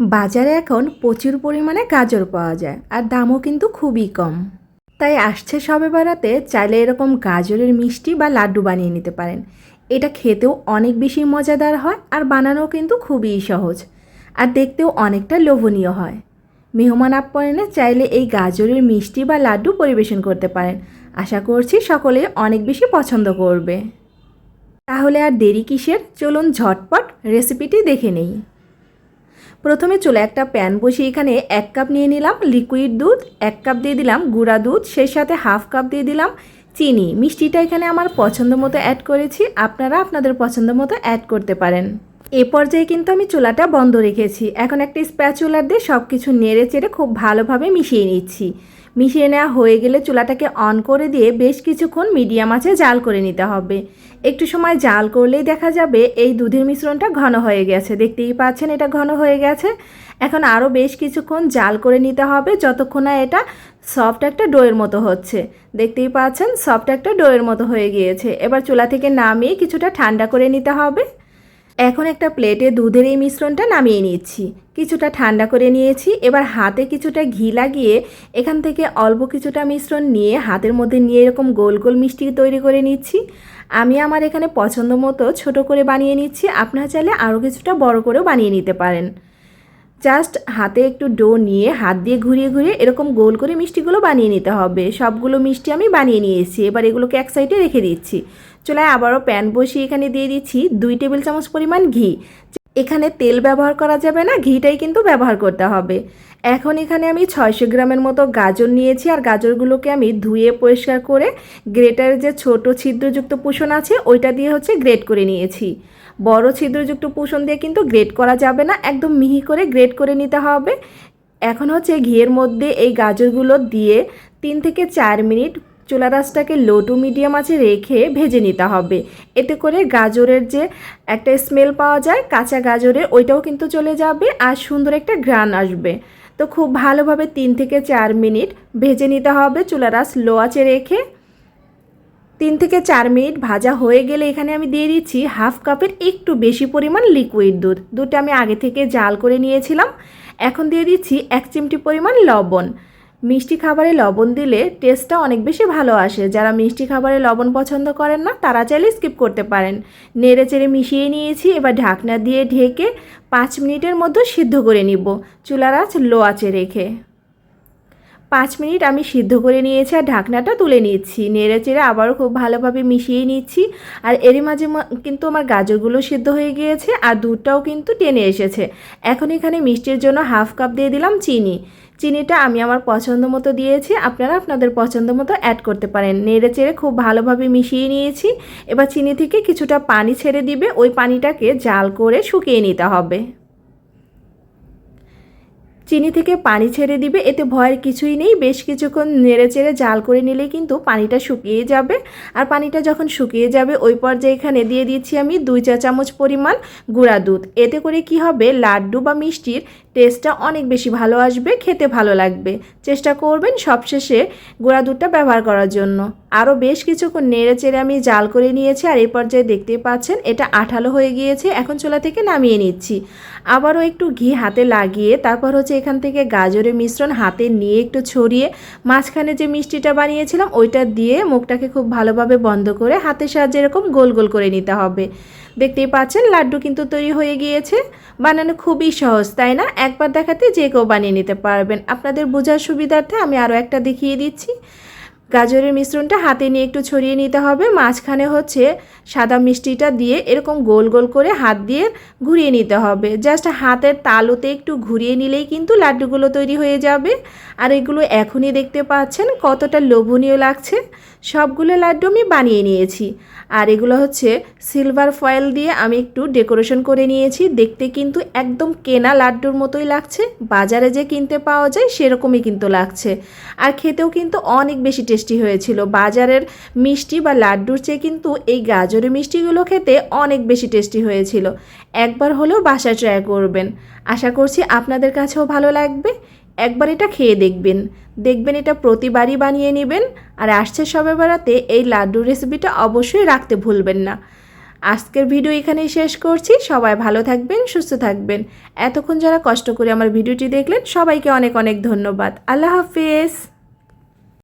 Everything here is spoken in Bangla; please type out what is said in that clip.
বাজারে এখন প্রচুর পরিমাণে গাজর পাওয়া যায় আর দামও কিন্তু খুবই কম। তাই আসছে সবে বেড়াতে চাইলে এরকম গাজরের মিষ্টি বা লাড্ডু বানিয়ে নিতে পারেন। এটা খেতেও অনেক বেশি মজাদার হয় আর বানানোও কিন্তু খুবই সহজ আর দেখতেও অনেকটা লোভনীয় হয়। মেহমান আপ্যায়নে চাইলে এই গাজরের মিষ্টি বা লাড্ডু পরিবেশন করতে পারেন। আশা করছি সকলে অনেক বেশি পছন্দ করবে। তাহলে আর দেরি কিসের? চলুন ঝটপট রেসিপিটি দেখে নেই। প্রথমে চলে একটা প্যান বসিয়ে এখানে এক কাপ নিয়ে নিলাম লিকুইড দুধ, এক কাপ দিয়ে দিলাম গুঁড়া দুধ, সেই সাথে হাফ কাপ দিয়ে দিলাম চিনি। মিষ্টিটা এখানে আমার পছন্দ মতো অ্যাড করেছি, আপনারা আপনাদের পছন্দ মতো অ্যাড করতে পারেন। এ পর্যায়ে কিন্তু আমি চুলাটা বন্ধ রেখেছি। এখন একটা স্প্যাচুলার দিয়ে সব কিছু নেড়ে চেড়ে খুব ভালোভাবে মিশিয়ে নিচ্ছি। মিশিয়ে নেওয়া হয়ে গেলে চুলাটাকে অন করে দিয়ে বেশ কিছুক্ষণ মিডিয়াম আছে জাল করে নিতে হবে। একটু সময় জাল করলেই দেখা যাবে এই দুধের মিশ্রণটা ঘন হয়ে গেছে। দেখতেই পাচ্ছেন এটা ঘন হয়ে গেছে। এখন আরও বেশ কিছুক্ষণ জাল করে নিতে হবে যতক্ষণ না এটা সফট একটা ডোয়ের মতো হচ্ছে। দেখতেই পাচ্ছেন সফট একটা ডোয়ের মতো হয়ে গিয়েছে। এবার চুলা থেকে নামিয়ে কিছুটা ঠান্ডা করে নিতে হবে। এখন একটা প্লেটে দুধের এই মিশ্রণটা নামিয়ে নিচ্ছি। কিছুটা ঠান্ডা করে নিয়েছি, এবার হাতে কিছুটা ঘি লাগিয়ে এখান থেকে অল্প কিছুটা মিশ্রণ নিয়ে হাতের মধ্যে নিয়ে এরকম গোল গোল মিষ্টি তৈরি করে নিচ্ছি। আমি আমার এখানে পছন্দ মতো ছোট করে বানিয়ে নিচ্ছি, আপনারা চাইলে আরও কিছুটা বড় করেও বানিয়ে নিতে পারেন। জাস্ট হাতে একটু ডো নিয়ে হাত দিয়ে ঘুরিয়ে ঘুরিয়ে এরকম গোল করে মিষ্টিগুলো বানিয়ে নিতে হবে। সবগুলো মিষ্টি আমি বানিয়ে নিয়েছি, এবার এগুলোকে এক সাইডে রেখে দিচ্ছি। চুলায় আবারও প্যান বসিয়ে এখানে দিয়ে দিচ্ছি দুই টেবিল চামচ পরিমাণ ঘি। এখানে তেল ব্যবহার করা যাবে না, ঘিটাই কিন্তু ব্যবহার করতে হবে। এখন এখানে আমি ছয়শো গ্রামের মতো গাজর নিয়েছি, আর গাজরগুলোকে আমি ধুয়ে পরিষ্কার করে গ্রেটারের যে ছোট ছিদ্রযুক্ত পোষণ আছে, ওইটা দিয়ে হচ্ছে গ্রেট করে নিয়েছি। বড় ছিদ্রযুক্ত পোষণ দিয়ে কিন্তু গ্রেট করা যাবে না, একদম মিহি করে গ্রেট করে নিতে হবে। এখন হচ্ছে ঘিয়ের মধ্যে এই গাজরগুলো দিয়ে তিন থেকে চার মিনিট চুলা রাসটাকে লো টু মিডিয়াম আছে রেখে ভেজে নিতে হবে। এতে করে গাজরের যে একটা স্মেল পাওয়া যায়, কাঁচা গাজরের, ওইটাও কিন্তু চলে যাবে আর সুন্দর একটা গ্রান আসবে। তো খুব ভালোভাবে তিন থেকে চার মিনিট ভেজে নিতে হবে চুলা রাস লো আছে রেখে। তিন থেকে চার মিনিট ভাজা হয়ে গেলে এখানে আমি দিয়ে দিচ্ছি হাফ কাপের একটু বেশি পরিমাণ লিকুইড দুধ। দুধটা আমি আগে থেকে জাল করে নিয়েছিলাম। এখন দিয়ে দিচ্ছি এক চিমটি পরিমাণ লবণ। মিষ্টি খাবারে লবণ দিলে টেস্টটা অনেক বেশি ভালো আসে। যারা মিষ্টি খাবারে লবণ পছন্দ করেন না, তারা চাইলে স্কিপ করতে পারেন। নেড়ে চেড়ে মিশিয়ে নিয়েছি, এবার ঢাকনা দিয়ে ঢেকে পাঁচ মিনিটের মধ্যে সিদ্ধ করে নিব। চুলার আঁচ লো আঁচে রেখে। পাঁচ মিনিট আমি সিদ্ধ করে নিয়েছি আর ঢাকনাটা তুলে নিচ্ছি। নেড়ে চেড়ে আবারও খুব ভালোভাবে মিশিয়ে নিচ্ছি। আর এরই মাঝে কিন্তু আমার গাজরগুলো সিদ্ধ হয়ে গিয়েছে আর দুধটাও কিন্তু টেনে এসেছে। এখন এখানে মিষ্টির জন্য হাফ কাপ দিয়ে দিলাম চিনি। চিনিটা আমি আমার পছন্দ মতো দিয়েছি। আপনারা আপনাদের পছন্দ মতো অ্যাড করতে পারেন। নেড়ে চেড়ে খুব ভালোভাবে মিশিয়ে নিয়েছি। এবার চিনি থেকে কিছুটা পানি ছেড়ে দিবে। ওই পানিটাকে জাল করে শুকিয়ে নিতে হবে। চিনি থেকে পানি ছেড়ে দিবে, এতে ভয়ের কিছুই নেই। বেশ কিছুক্ষণ নেড়ে চেড়ে জাল করে নিলে কিন্তু পানিটা শুকিয়ে যাবে। আর পানিটা যখন শুকিয়ে যাবে, ওই পর্যায়ে এখানে দিয়ে দিচ্ছি আমি দুই চা চামচ পরিমাণ গুঁড়া দুধ। এতে করে কি হবে? লাড্ডু বা মিষ্টির টেস্টটা অনেক বেশি ভালো আসবে, খেতে ভালো লাগবে। চেষ্টা করবেন সবশেষে গুঁড়া দুধটা ব্যবহার করার জন্য। আরও বেশ কিছুক্ষণ নেড়ে চেড়ে আমি জাল করে নিয়েছি আর এই পর্যায়ে দেখতেই পাচ্ছেন এটা আঠালো হয়ে গিয়েছে, এখন চোলা থেকে নামিয়ে নিচ্ছি। আবারও একটু ঘি হাতে লাগিয়ে তারপর হচ্ছে এখান থেকে গাজরের মিশ্রণ হাতে নিয়ে একটু ছড়িয়ে মাঝখানে যে মিষ্টিটা বানিয়েছিলাম ওইটা দিয়ে মুখটাকে খুব ভালোভাবে বন্ধ করে হাতের সাহায্যে এরকম গোল গোল করে নিতে হবে। দেখতেই পাচ্ছেন লাড্ডু কিন্তু তৈরি হয়ে গিয়েছে, বানানো খুবই সহজ, তাই না? একবার দেখাতে যে কেউ বানিয়ে নিতে পারবেন। আপনাদের বোঝার সুবিধার্থে আমি আরও একটা দেখিয়ে দিচ্ছি। গাজরের মিশ্রণটা হাতে নিয়ে একটু ছড়িয়ে নিতে হবে। মাঝখানে হচ্ছে সাদা মিষ্টিটা দিয়ে এরকম গোল গোল করে হাত দিয়ে ঘুরিয়ে নিতে হবে। জাস্ট হাতের তালুতে একটু ঘুরিয়ে নিলেই কিন্তু লাড্ডুগুলো তৈরি হয়ে যাবে। আর এগুলো এখনই দেখতে পাচ্ছেন কতটা লোভনীয় লাগছে। সবগুলো লাড্ডু আমি বানিয়ে নিয়েছি। আর এগুলো হচ্ছে সিলভার ফয়েল দিয়ে আমি একটু ডেকোরেশন করে নিয়েছি। দেখতে কিন্তু একদম কেনা লাড্ডুর মতোই লাগছে। বাজারে যে কিনতে পাওয়া যায় সেরকমই কিন্তু লাগছে। আর খেতেও কিন্তু অনেক বেশি টেস্টি হয়েছিল। বাজারের মিষ্টি বা লাড্ডুর চেয়ে কিন্তু এই গাজরের মিষ্টিগুলো খেতে অনেক বেশি টেস্টি হয়েছিল। একবার হলেও বাসায় ট্রাই করবেন। আশা করছি আপনাদের কাছেও ভালো লাগবে। একবার এটা খেয়ে দেখবেন। দেখবেন এটা প্রতিবারই বানিয়ে নেবেন। আর আসছে সবে বেড়াতে এই লাড্ডুর রেসিপিটা অবশ্যই রাখতে ভুলবেন না। আজকের ভিডিও এখানেই শেষ করছি। সবাই ভালো থাকবেন, সুস্থ থাকবেন। এতক্ষণ যারা কষ্ট করে আমার ভিডিওটি দেখলেন, সবাইকে অনেক অনেক ধন্যবাদ। আল্লাহ হাফিজ।